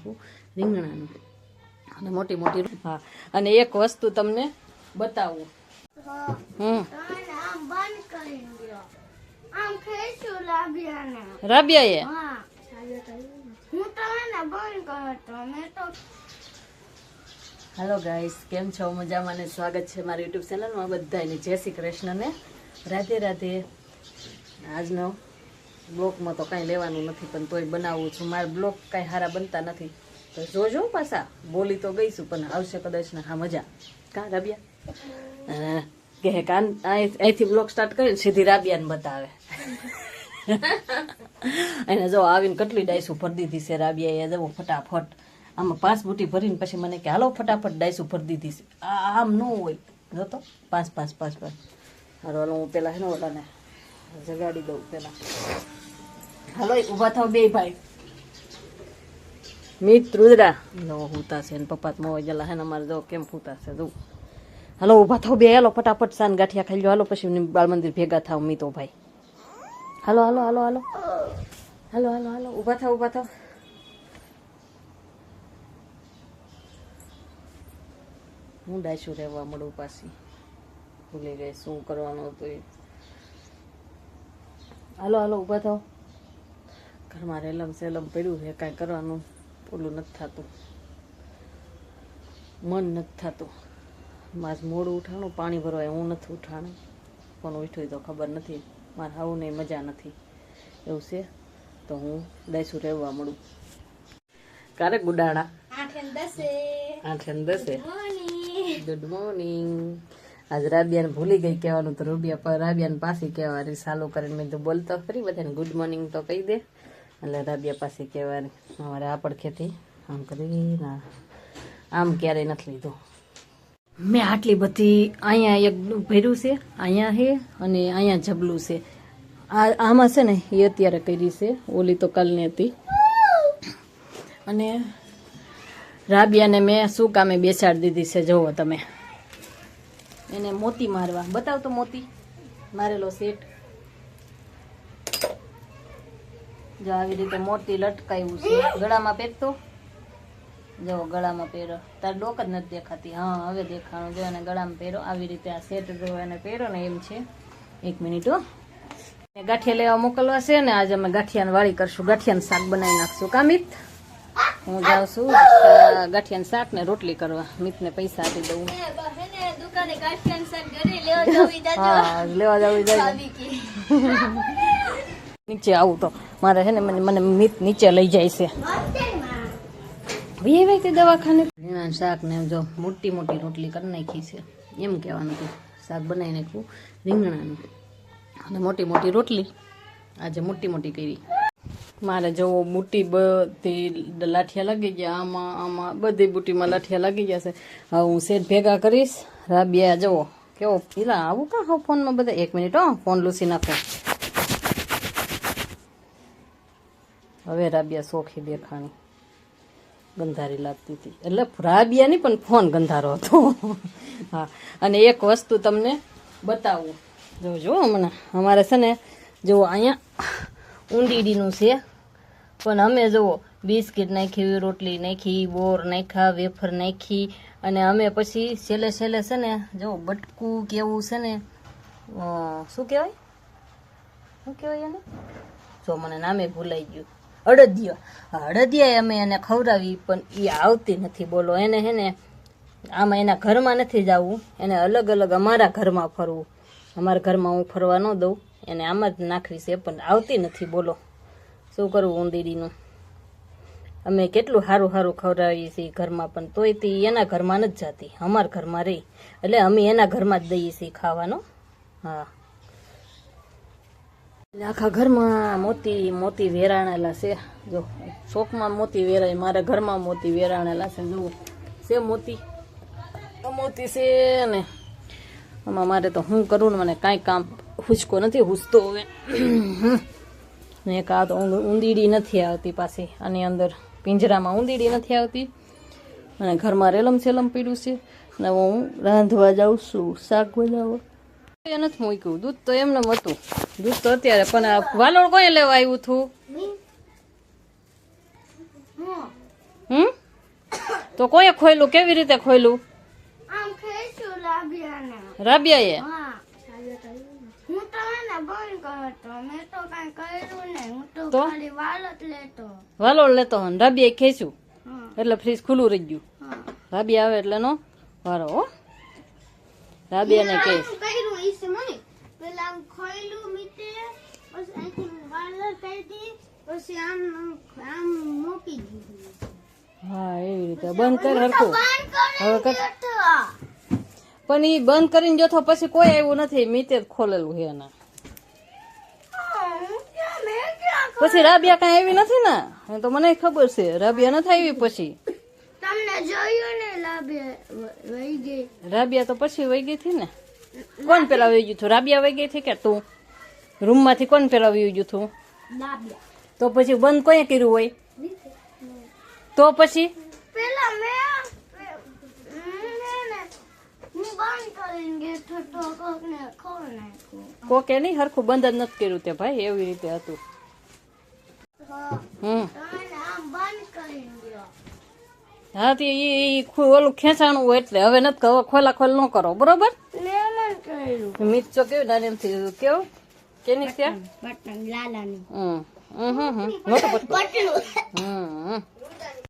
નાખ્યું રીંગણાનું અને મોટી મોટી હા. અને એક વસ્તુ તમને બતાવું. હમ. રાબિયાએ? હાલો ગાઈસ કેમ છો? મજામાં ને સ્વાગત છે મારી યુટ્યુબ ચેનલમાં બધાને જય શ્રી કૃષ્ણને. રાધે રાધે. આજનો બ્લોગમાં તો કાંઈ લેવાનું નથી, પણ તોય બનાવું છું. મારા બ્લોક કાંઈ સારા બનતા નથી. તો જોજો પાછા. બોલી તો ગઈશું, પણ આવશે કદાચ ને હા, મજા. કાં રાબિયા? કે કાન અહીં- અહીંથી બ્લોક સ્ટાર્ટ કરીને સીધી રાબિયાને બતાવે. એને જો આવીને કેટલી ડાઈસું ભરી દીધી છે રાબિયા એ જવું ફટાફટ. આમાં પાંચ બુટી ભરીને પછી મને કે, હાલો, ફટાફટ ડાઈસું ભરી દીધી છે. આમ ન હોય. જો તો પાંચ પાંચ પાંચ પાંચ હાલો, હું પેલા હે ને ઓલાને જગાડી દઉં પેલા હલો ઊભા થાવ બે ભાઈ. મિત રુદ્રા. જો હુતા છે ને પપ્પા મોય જલા હે ને અમારે જો કેમ છે જો હલો ઊભા થાવ બે હાલો ફટાફટ સાન ગાંઠિયા ખાઈ લો હાલો પછી બાળ મંદિર ભેગા થાવ મીતો ભાઈ. હાલો હાલો હાલો હાલો. હાલો હાલો હાલો ઊભા થાવ ઊભા થાવ હું ડાયશું રહેવા મળું પાછી? ભૂલી ગઈ શું કરવાનું હતું એ? હાલો હાલો ઊભા થાવ ઘરમાં રેલમ સેલમ પડ્યું છે કાંઈ કરવાનું ઓલું નથી થતું. મન નથી થતું. માસ મોડું ઉઠાણું પાણી ભરવાય હું નથી ઉઠાણું. પણ ઉઠ્યું તો ખબર નથી. મારે આવું નહીં મજા નથી. એવું છે? તો હું દઈશું રહેવા મળું. ક્યારે ગુડાણા આઠે દસે. આઠે દસે. ગુડ મોર્નિંગ આજ રાબિયાને ભૂલી ગઈ કહેવાનું તો રૂબિયા પર રાબિયાને પાછી કહેવાની, ચાલુ કરીને મેં તો બોલતો ખરી બધાને ગુડ મોર્નિંગ તો કહી દે. એટલે રાબિયા પાસે કહેવાની, અમારે આપણ ખેતી આમ કરીને આમ ક્યારેય નથી લીધું. મેં આટલી બધી અહીંયા એક ભર્યું છે, અહીંયા છે અને અહીંયા જબલું છે. આ, આમાં છે ને એ અત્યારે કરી છે, ઓલી તો કાલની હતી. અને રાબિયાને મેં શું કામે બેસાડી દીધી છે જુઓ તમે. એને મોતી મારવા. બતાવ તો મોતી. મારેલો સેટ જો આવી રીતે મોતી લટકાયું છે. ગળામાં પહેરતો જો ગળામાં પહેરો તાર ડોક જ નથી દેખાતી. હા, હવે દેખાણું. જો એને ગળામાં પહેરો આવી રીતે આ સેટ જો એને પહેરો ને એમ છે. એક મિનિટ ને ગાંઠિયા લેવા મોકલવા છે ને આજે અમે ગાંઠિયાની વાળી કરશું. ગાંઠિયાનું શાક બનાવી નાખશું. કા મિત? હું જાઉં છું. ગાંઠિયાનું શાક ને રોટલી કરવા. મિતને પૈસા આપી દઉં. બહેને દુકાને સર ઘરે લેવા જવી દાદા હા લેવા જવું જાય નીચે આવું તો. મારે છે ને મને મને મિત નીચે લઈ જાય છે. ભાઈ વી ભાઈ તે દવાખાને શાક ને જો મોટી મોટી રોટલી કરી નાખી છે. એમ કહેવાનું હતું શાક બનાવી નાખ્યું રીંગણાનું. અને મોટી મોટી રોટલી. આજે મોટી મોટી કરી. મારે જો બુટી બધી લાઠિયા લાગી ગયા, આમાં આમાં બધી બુટીમાં લાઠિયા લાગી ગયા છે. હવે હું સેટ ભેગા કરીશ. રાબિયા જવો કેવો પેલા આવું કાં હા ફોનમાં બધા? એક મિનિટ, હો, ફોન લૂસી નાખો. હવે રાબિયા સોખી દેખાણી. ગંધારી લાગતી હતી. એટલે રાબિયાની પણ ફોન ગંધારો હતો. હા. અને એક વસ્તુ તમને બતાવું. જો જો હમણાં. અમારે છે ને, જુઓ, અહીંયા ઊંડીડીનું છે. પણ અમે જુઓ બિસ્કિટ નાખી, રોટલી નાખી, બોર નાખ્યા, વેફર નાખી અને અમે પછી છેલ્લે છેલ્લે છે ને, જો બટકું કેવું છે ને શું કહેવાય? શું કહેવાય એને? જો મને નામે ભૂલાઈ ગયું. અડદિયા. અડદિયા અમે એને ખવડાવી, પણ એ આવતી નથી. બોલો, એને હે ને, આમાં એના ઘરમાં નથી જવું એને અલગ અલગ અમારા ઘરમાં ફરવું. અમારા ઘરમાં હું ફરવા ન દઉં. એને આમાં જ નાખવી છે, પણ આવતી નથી, બોલો. શું કરવું ઊંદીડીનું અમે કેટલું સારું સારું ખવડાવીએ છીએ ઘરમાં, પણ તોય તે એના ઘરમાં નથી જતી. અમારા ઘરમાં રહી એટલે અમે એના ઘરમાં જ દઈએ છીએ ખાવાનું. હા. આખા ઘરમાં મોતી મોતી વેરાણેલા છે. જો, શોખમાં મોતી વેરાય, મારા ઘરમાં મોતી વેરાણેલા છે. જુઓ, છે મોતી? મોતી છે ને. આમાં મારે તો હું કરું ને, મને કાંઈ કામ હુચકો નથી હુસતો હવે ને કાં તો ઊંધીડી નથી આવતી પાછી આની અંદર પિંજરામાં ઊંધીડી નથી આવતી. અને ઘરમાં રેલમ સેલમ પીડ્યું છે. ને હું રાંધવા જાઉં છું શાક બનાવવા. એ નથી મૂક્યું દૂધ તો એમને હતું. દૂધ તો અત્યારે પણ આ વાલોળ કોઈ લેવા આવ્યું હતું? હું હમ? તો કોઈએ ખોયલું કેવી રીતે ખોયલું? રાબિયાએ? મેં તો કઈ કર્યું નહીં. હું તો તો? ખાલી વાલ જ લેતો. વાલો લેતો હન. ખેંચ્યું. હા. એટલે ફ્રીજ ખુલ્લું રહી ગયું. હા. રાબિયા આવે એટલે નો વારો હો. રાબિયાને કહે કર્યું ઈ સમય પેલા આમ ખોયલું મીતે પછી અહીંથી વાલ કાઢી પછી આમ આમ મૂકી દીધું. હા એવી રીતે. બંધ કર હરખું. હવે કર. પણ ઈ બંધ કરીને જોતો પછી કોઈ આવ્યું નથી. મીતે જ ખોલેલું છે એના હું ક્યાં મેં ક્યાં પછી રાબિયા કઈ આવી નથી ને? એ તો મને ખબર છે. રાબિયા નથી આવી પછી? તમને જોયું ને લાભે વહી ગઈ? રાબિયા તો પછી વહી ગઈ હતી ને? કોણ પેલા વહી ગયું હતું રાબિયા વહી ગઈ હતી કે તું? રૂમમાંથી કોણ પેલા વહી ગયું હતું તો પછી બંધ કોઈ કર્યું હોય? તો પછી? પેલા કોકે નહીં હરખું બંધ જ નથી કર્યું તે ભાઈ એવી રીતે હતું. હમ. હા તે ઈ ઈ ઓલું ખેંચાણું હોય એટલે હવે નથી હવે ખોલા ખોલ ન કરો બરોબર? મીચો કેવું નાની એમથી કેવું? કેની છે? બટન લાલાની. હમ હમ હમ હમ. નહોતું હમ હમ.